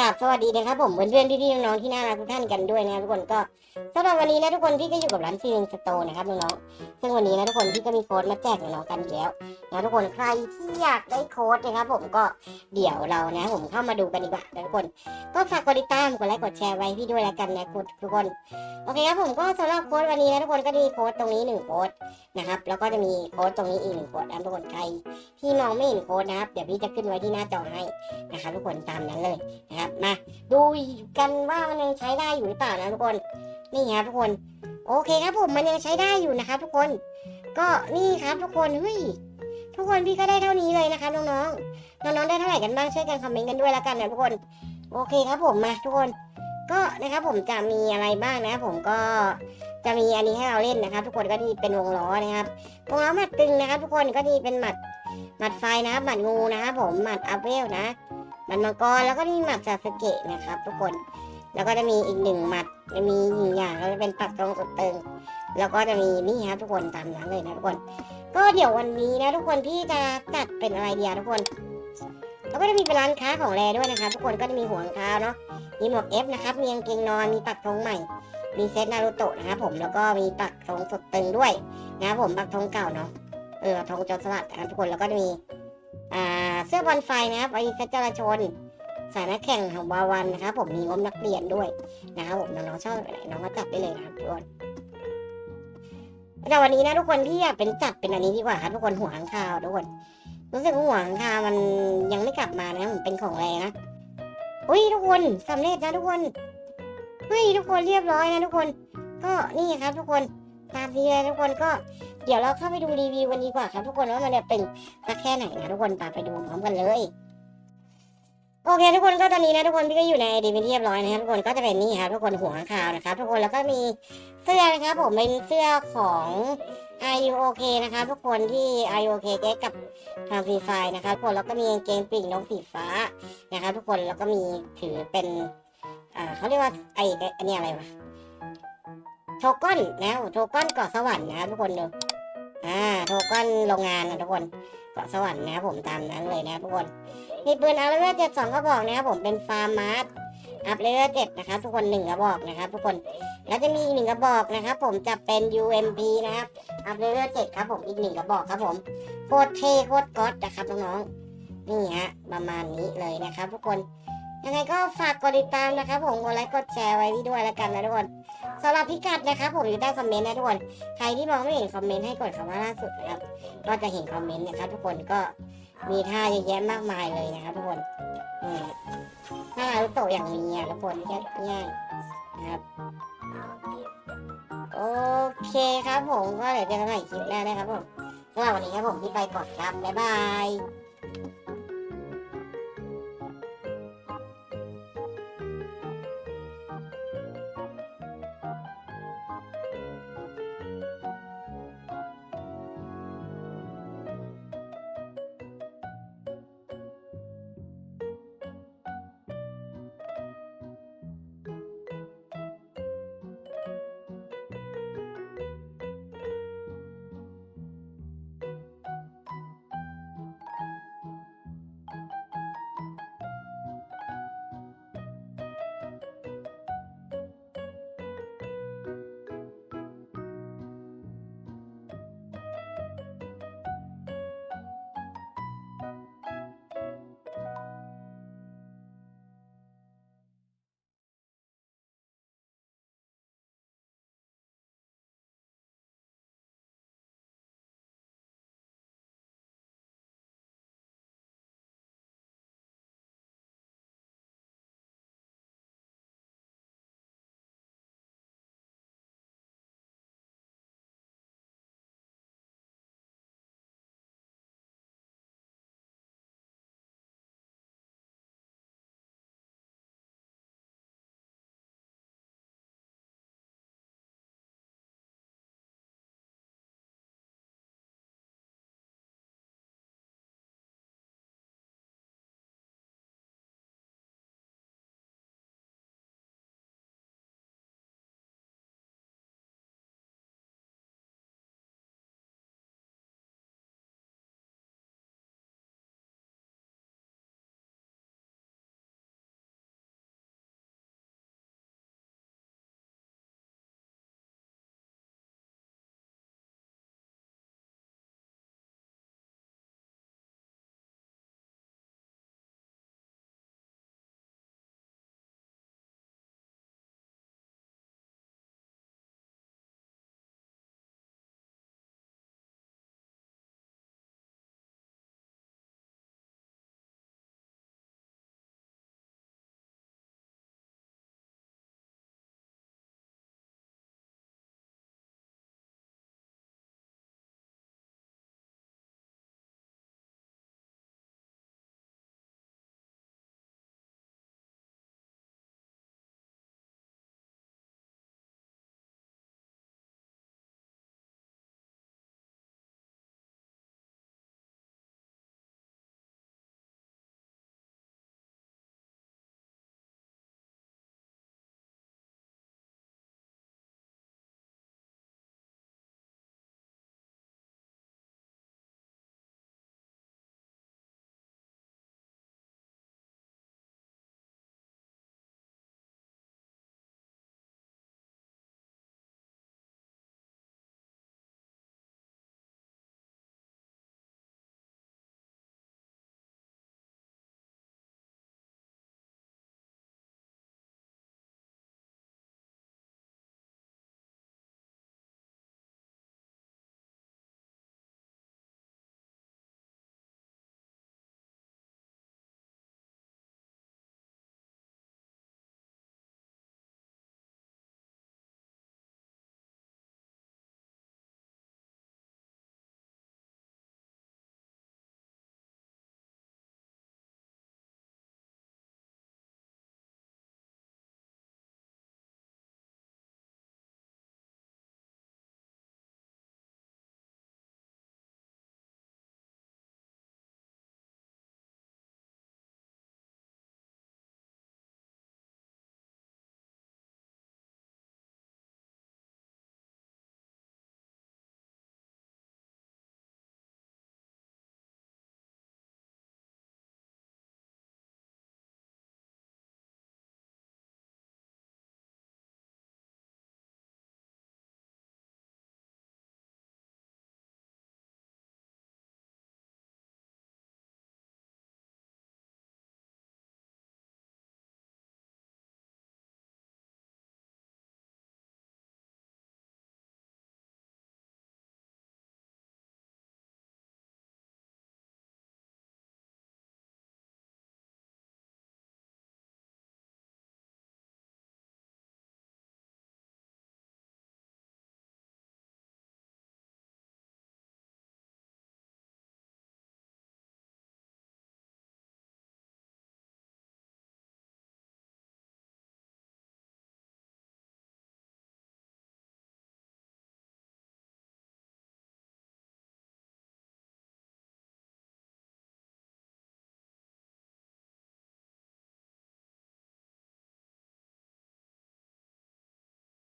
ราบสวัสดีนะครับผมเพื่อนๆพี่ๆน้องๆที่น่ารักทุกท่านกันด้วยนะครับทุกคนก็สำหรับวันนี้นะทุกคนพี่ก็อยู่กับร้านซีลิงสโตร์นะครับน้องๆซึ่งวันนี้นะทุกคนพี่ก็มีโค้ดมาแจกน้องๆกันแล้วนะทุกคนใครที่อยากได้โค้ดนะครับผมก็เดี๋ยวเรานะผมเข้ามาดูกันดีกว่านะทุกคน ก็ฝากกดติดตามกดไลค์กดแชร์ไว้พี่ด้วยแล้วกันนะทุกคนโอเคครับผมก็สำหรับโค้ดวันนี้นะทุกคนก็มีโค้ดตรงนี้หนึ่งโค้ดนะครับแล้วก็จะมีโค้ดตรงนี้อีกหนึ่งโค้ดนะทุกคนใครที่มองไม่เห็นโค้ดนะครับเดี๋ยวพี่จะขึ้นไว้ที่หน้าจอให้นะครับทุกคนตามนั้นเลยนะครับมา ดูกันว่ามันยังใช้ได้อยู่หรือเปล่านะทุกคนนี่ครับทุกคน โอเคครับผมมันยังใช้ได้อยู่นะครับทุกคน ก็นี่ครับทุกคนเฮ้ยทุกคนพี่ก็ได้เท่านี้เลยนะครับน้องๆน้องๆได้เท่าไหร่กันบ้างช่วยกันคอมเมนต์กันด้วยแล้วกันนะทุกคนโอเคครับผมมาทุกคนก็นะครับผมจะมีอะไรบ้างนะครับผมก็จะมีอันนี้ให้เราเล่นนะครับ ทุกคนก็นี่เป็นวงล้อนะครับวงล้อหมัดตึงนะครับ ทุกคนก็นี่เป็นหมัดหมัดไฟนะครับหมัดงูนะครับผมหมัดอัพเวลนะ มัดมังกรแล้วก็นี่หมัดซาสเกะนะครับ ทุกคนแล้วก็จะมีอีกหนึ่งหมัดจะมีหนึ่งอย่างก็จะเป็นปักตรงสุดตึง แล้วก็จะมีนี่ครับทุกคนตามนั้นเลยนะทุกคน ก็เดี๋ยววันนี้นะทุกคนพี่จะจัดเป็นอะไรเดียทุกคน แล้วก็จะมีเป็นร้านค้าของแรด้วยนะครับ ทุกคนก็จะมีหัวข้าวเนาะมีหมวกเอฟนะครับมีกางเกงนอนมีปักธงใหม่ มีเซตนารูโตะนะครับผมแล้วก็มีปักธงสุดตึงด้วยนะครับผมปักธงเก่าเนาะเออธงจอสลัดนะครับทุกคนแล้วก็จะมี เสื้อบอลไฟนะครับไว้เซตจราชนสายนักแข่งของบาวันนะครับผมมีงบนักเรียนด้วยนะครับผมน้องๆชอบไหนน้องก็จัดได้เลยนะครับทุกคนแต่วันนี้นะทุกคนพี่อยากเป็นจัดเป็นอันนี้ดีกว่าครับทุกคนหัวข้างคาวทุกคน รู้สึกว่าหัวข้างคาวมันยังไม่กลับมานะมันเป็นของแรงนะอุ้ยทุกคนสำเร็จนะทุกคนเฮ้ยทุกคนเรียบร้อยนะทุกคน ก็นี่ครับทุกคน ตามนี้เลยทุกคนก็เดี๋ยวเราเข้าไปดูรีวิวกันดีกว่าครับทุกคนว่ามันจะเป็นสักแค่ไหนนะทุกคนตามไปดูพร้อมกันเลยโอเคทุกคนก็ตอนนี้นะทุกคนพี่ก็อยู่ในดีเป็นที่เรียบร้อยนะครับทุกคนก็จะเป็นนี่ครับทุกคนหัวข้างคาวนะครับทุกคนแล้วก็มีเสื้อนะครับผมเป็นเสื้อของ i u OK นะครับทุกคนที่ i u OK แก้กับทางฟรีไฟนะครับทุกคนแล้วก็มีเกงปีกนกสีฟ้านะครับทุกคนแล้วก็มีถือเป็นอ่าเขาเรียกว่าไอ้อันนี้อะไรวะ โทก้อนนะโทก้อนเกาะสวรรค์นะทุกคนดูอ่าโทก้อนโรงงานนะทุกคนเกาะสวรรค์นะครับผมตามนั้นเลยนะทุกคนมีปืนอัพเลเวลเจ็ดสองกระบอกนะครับผมเป็นฟาร์มาร์อัพเลเวลเจ็ดนะครับทุกคนหนึ่งกระบอกนะครับทุกคนแล้วจะมีอีกหนึ่งกระบอกนะครับ ผมจะเป็น UMP นะครับอัพเลเวลเจ็ดครับผมอีกหนึ่งกระบอกครับผมโคตรเท่โคตรก๊อตนะครับน้องๆนี่ฮะประมาณนี้เลยนะครับ ทุกคนยังไงก็ฝากกดติดตามนะครับ ผมกดไลค์กดแชร์ไว้ด้วยแล้วกันนะทุกคน สำหรับพิกัดนะครับผมอยู่ใต้คอมเมนต์นะทุกคนใครที่มองไม่เห็นคอมเมนต์ให้กดคำว่าล่าสุดนะครับก็จะเห็นคอมเมนต์นะครับ ทุกคนก็มีท่าเยอะแยะมากมายเลยนะครับ ทุกคนนี่านารุโตอย่างมีอะทุกคนง่ายๆนะครับโอเคครับผมก็เดี๋ยวเจอกันใหม่คลิปหน้านะครับผมสำหรับวันนี้ครับผมที่ไปก่อนครับบ๊ายบาย